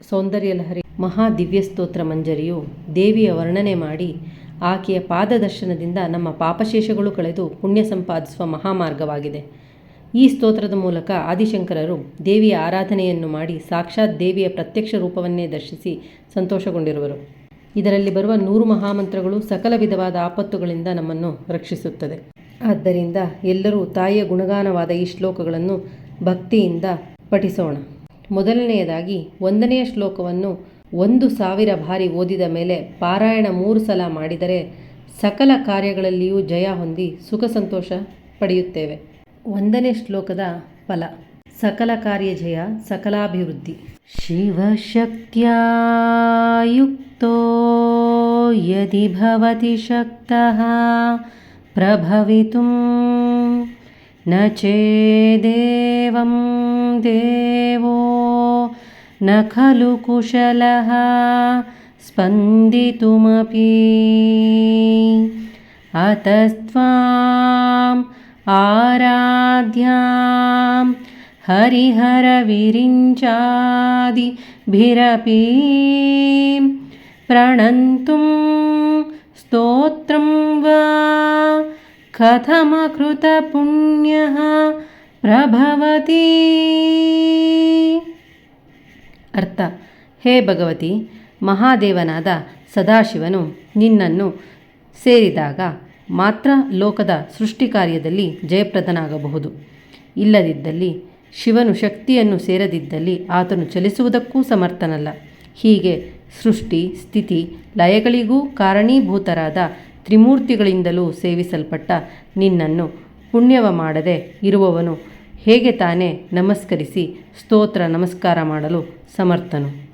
ಸೌಂದರ್ಯಲಹರಿ ಮಹಾ ದಿವ್ಯ ಸ್ತೋತ್ರ ಮಂಜರಿಯು ದೇವಿಯ ವರ್ಣನೆ ಮಾಡಿ ಆಕೆಯ ಪಾದದರ್ಶನದಿಂದ ನಮ್ಮ ಪಾಪಶೇಷಗಳು ಕಳೆದು ಪುಣ್ಯ ಸಂಪಾದಿಸುವ ಮಹಾಮಾರ್ಗವಾಗಿದೆ. ಈ ಸ್ತೋತ್ರದ ಮೂಲಕ ಆದಿಶಂಕರರು ದೇವಿಯ ಆರಾಧನೆಯನ್ನು ಮಾಡಿ ಸಾಕ್ಷಾತ್ ದೇವಿಯ ಪ್ರತ್ಯಕ್ಷ ರೂಪವನ್ನೇ ದರ್ಶಿಸಿ ಸಂತೋಷಗೊಂಡಿರುವರು. ಇದರಲ್ಲಿ ಬರುವ ನೂರು ಮಹಾಮಂತ್ರಗಳು ಸಕಲ ವಿಧವಾದ ಆಪತ್ತುಗಳಿಂದ ನಮ್ಮನ್ನು ರಕ್ಷಿಸುತ್ತದೆ. ಆದ್ದರಿಂದ ಎಲ್ಲರೂ ತಾಯಿಯ ಗುಣಗಾನವಾದ ಈ ಶ್ಲೋಕಗಳನ್ನು ಭಕ್ತಿಯಿಂದ ಪಠಿಸೋಣ. ಮೊದಲನೆಯದಾಗಿ ಒಂದನೆಯ ಶ್ಲೋಕವನ್ನು ಒಂದು ಸಾವಿರ ಬಾರಿ ಓದಿದ ಮೇಲೆ ಪಾರಾಯಣ ಮೂರು ಸಲ ಮಾಡಿದರೆ ಸಕಲ ಕಾರ್ಯಗಳಲ್ಲಿಯೂ ಜಯ ಹೊಂದಿ ಸುಖ ಸಂತೋಷ ಪಡೆಯುತ್ತೇವೆ. ಒಂದನೇ ಶ್ಲೋಕದ ಫಲ. ಸಕಲ ಕಾರ್ಯ ಜಯ, ಸಕಲಾಭಿವೃದ್ಧಿ. ಶಿವಶಕ್ತಿಯ ಯುಕ್ತೋ ಯದಿ ಭವತಿ ಶಕ್ತಃ ಪ್ರಭವಿತುಂ न चेदेवं देवो न खलु कुशलः स्पन्दितुमपि अतस्त्वाम् आराध्यां हरिहरविरिञ्चादिभिरपि प्रणन्तुं स्तोत्रं वा कथमकृतपुण्य ಪ್ರಭವತಿ ಅರ್ಥ ಹೇ ಭಗವತಿ, ಮಹಾದೇವನಾದ ಸದಾಶಿವನು ನಿನ್ನನ್ನು ಸೇರಿದಾಗ ಮಾತ್ರ ಲೋಕದ ಸೃಷ್ಟಿ ಕಾರ್ಯದಲ್ಲಿ ಜಯಪ್ರದನಾಗಬಹುದು. ಇಲ್ಲದಿದ್ದಲ್ಲಿ ಶಿವನು ಶಕ್ತಿಯನ್ನು ಸೇರದಿದ್ದಲ್ಲಿ ಆತನು ಚಲಿಸುವುದಕ್ಕೂ ಸಮರ್ಥನಲ್ಲ. ಹೀಗೆ ಸೃಷ್ಟಿ, ಸ್ಥಿತಿ, ಲಯಗಳಿಗೂ ಕಾರಣೀಭೂತರಾದ ತ್ರಿಮೂರ್ತಿಗಳಿಂದಲೂ ಸೇವಿಸಲ್ಪಟ್ಟ ನಿನ್ನನ್ನು ಪುಣ್ಯವ ಮಾಡದೆ ಇರುವವನು ಹೇಗೆ ತಾನೇ ನಮಸ್ಕರಿಸಿ ಸ್ತೋತ್ರ ನಮಸ್ಕಾರ ಮಾಡಲು ಸಮರ್ಥನು.